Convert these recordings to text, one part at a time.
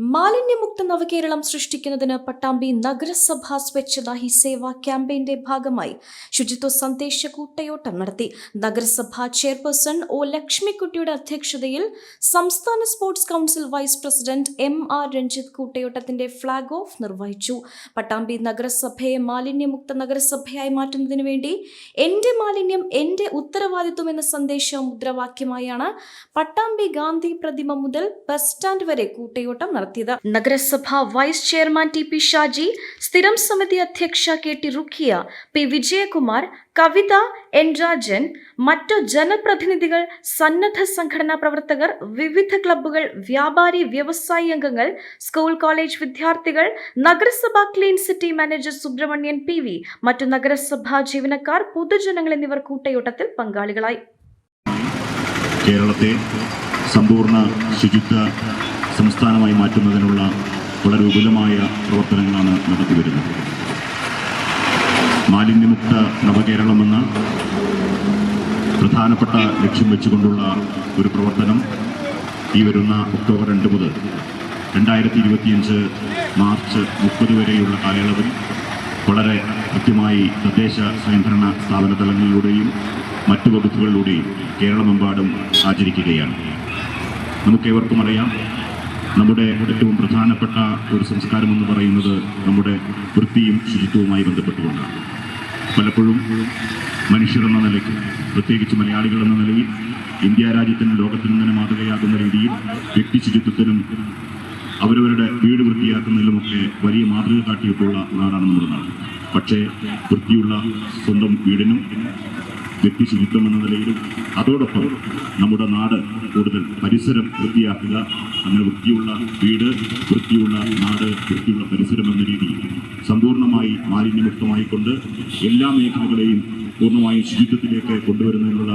മാലിന്യമുക്ത നവകേരളം സൃഷ്ടിക്കുന്നതിന് പട്ടാമ്പി നഗരസഭ സ്വച്ഛത ഹി സേവ ക്യാമ്പയിന്റെ ഭാഗമായി ശുചിത്വ സന്ദേശ കൂട്ടയോട്ടം നടത്തി. നഗരസഭ ചെയർപേഴ്സൺ ഒ ലക്ഷ്മിക്കുട്ടിയുടെ അധ്യക്ഷതയിൽ സംസ്ഥാന sports council vice president M R Ranjith കൂട്ടയോട്ടത്തിന്റെ flag off നിർവഹിച്ചു. പട്ടാമ്പി നഗരസഭയെ മാലിന്യമുക്ത നഗരസഭയായി മാറ്റുന്നതിനു വേണ്ടി എന്റെ മാലിന്യം എന്റെ ഉത്തരവാദിത്വം എന്ന സന്ദേശ മുദ്രാവാക്യമായാണ് പട്ടാമ്പി ഗാന്ധി പ്രതിമ മുതൽ ബസ് സ്റ്റാൻഡ് വരെ കൂട്ടയോട്ടം നടത്തിയത്. നഗരസഭ vice chairman T P Shaji സ്ഥിരം സമിതി അധ്യക്ഷ K T Rukhiya P Vijayakumar Kavitha N Rajan മറ്റു ജനപ്രതിനിധികൾ സന്നദ്ധ സംഘടനാ പ്രവർത്തകർ വിവിധ ക്ലബ്ബുകൾ വ്യാപാരി വ്യവസായി അംഗങ്ങൾ സ്കൂൾ കോളേജ് വിദ്യാർത്ഥികൾ നഗരസഭ clean city manager Subramanian P V മറ്റു നഗരസഭാ ജീവനക്കാർ പൊതുജനങ്ങൾ എന്നിവർ കൂട്ടയോട്ടത്തിൽ പങ്കാളികളായി. കേരളത്തെ സമ്പൂർണ ശുചിത്വ സംസ്ഥാനമായി മാറ്റുന്നതിനുള്ള വളരെ വിപുലമായ പ്രവർത്തനങ്ങളാണ് നടത്തിവരുന്നത് മാലിന്യമുക്ത നവകേരളമെന്ന പ്രധാനപ്പെട്ട ലക്ഷ്യം വെച്ചുകൊണ്ടുള്ള ഒരു പ്രവർത്തനം ഈ വരുന്ന ഒക്ടോബർ രണ്ട് മുതൽ രണ്ടായിരത്തി ഇരുപത്തിയഞ്ച് മാർച്ച് മുപ്പത് വരെയുള്ള കാലയളവിൽ വളരെ കൃത്യമായി തദ്ദേശ സ്വയംഭരണ സ്ഥാപന തലങ്ങളിലൂടെയും മറ്റു വകുപ്പുകളിലൂടെയും കേരളമെമ്പാടും ആചരിക്കുകയാണ്. നമുക്കേവർക്കും അറിയാം നമ്മുടെ ഏറ്റവും പ്രധാനപ്പെട്ട ഒരു സംസ്കാരം എന്ന് പറയുന്നത് നമ്മുടെ വൃത്തിയും ശുചിത്വവുമായി ബന്ധപ്പെട്ടുകൊണ്ടാണ്. പലപ്പോഴും മനുഷ്യർ എന്ന നിലയ്ക്ക് പ്രത്യേകിച്ച് മലയാളികൾ എന്ന നിലയിൽ ഇന്ത്യ രാജ്യത്തിനും ലോകത്തിനും തന്നെ മാതൃകയാകുന്ന രീതിയിൽ വ്യക്തി ശുചിത്വത്തിനും അവരവരുടെ വീട് വൃത്തിയാക്കുന്നതിലുമൊക്കെ വലിയ മാതൃക കാട്ടിയിട്ടുള്ള നാടാണ് നമ്മുടെ നാട്. പക്ഷേ വൃത്തിയുള്ള സ്വന്തം വീടിനും വ്യക്തി ശുചിത്വം നിലയിലും അതോടൊപ്പം നമ്മുടെ നാട് കൂടുതൽ പരിസരം വൃത്തിയാക്കുക അങ്ങനെ വൃത്തിയുള്ള വീട് വൃത്തിയുള്ള നാട് വൃത്തിയുള്ള പരിസരം എന്ന രീതിയിൽ സമ്പൂർണമായി മാലിന്യമുക്തമായിക്കൊണ്ട് എല്ലാ മേഖലകളെയും പൂർണമായും ശുചിത്വത്തിലേക്ക് കൊണ്ടുവരുന്നതിനുള്ള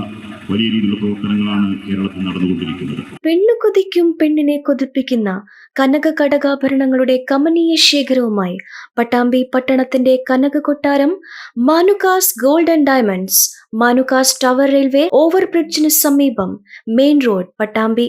വലിയ രീതിയിലുള്ള പ്രവർത്തനങ്ങളാണ് കേരളത്തിൽ നടന്നുകൊണ്ടിരിക്കുന്നത്. പെണ്ണു കൊതിക്കും പെണ്ണിനെ കൊതിപ്പിക്കുന്ന കനക കടകാഭരണങ്ങളുടെ കമനീയ ശേഖരവുമായി പട്ടാമ്പി പട്ടണത്തിന്റെ കനക കൊട്ടാരം Manukas gold and diamonds Manukas tower railway ഓവർബ്രിഡ്ജിന് സമീപം മെയിൻ റോഡ് പട്ടാമ്പി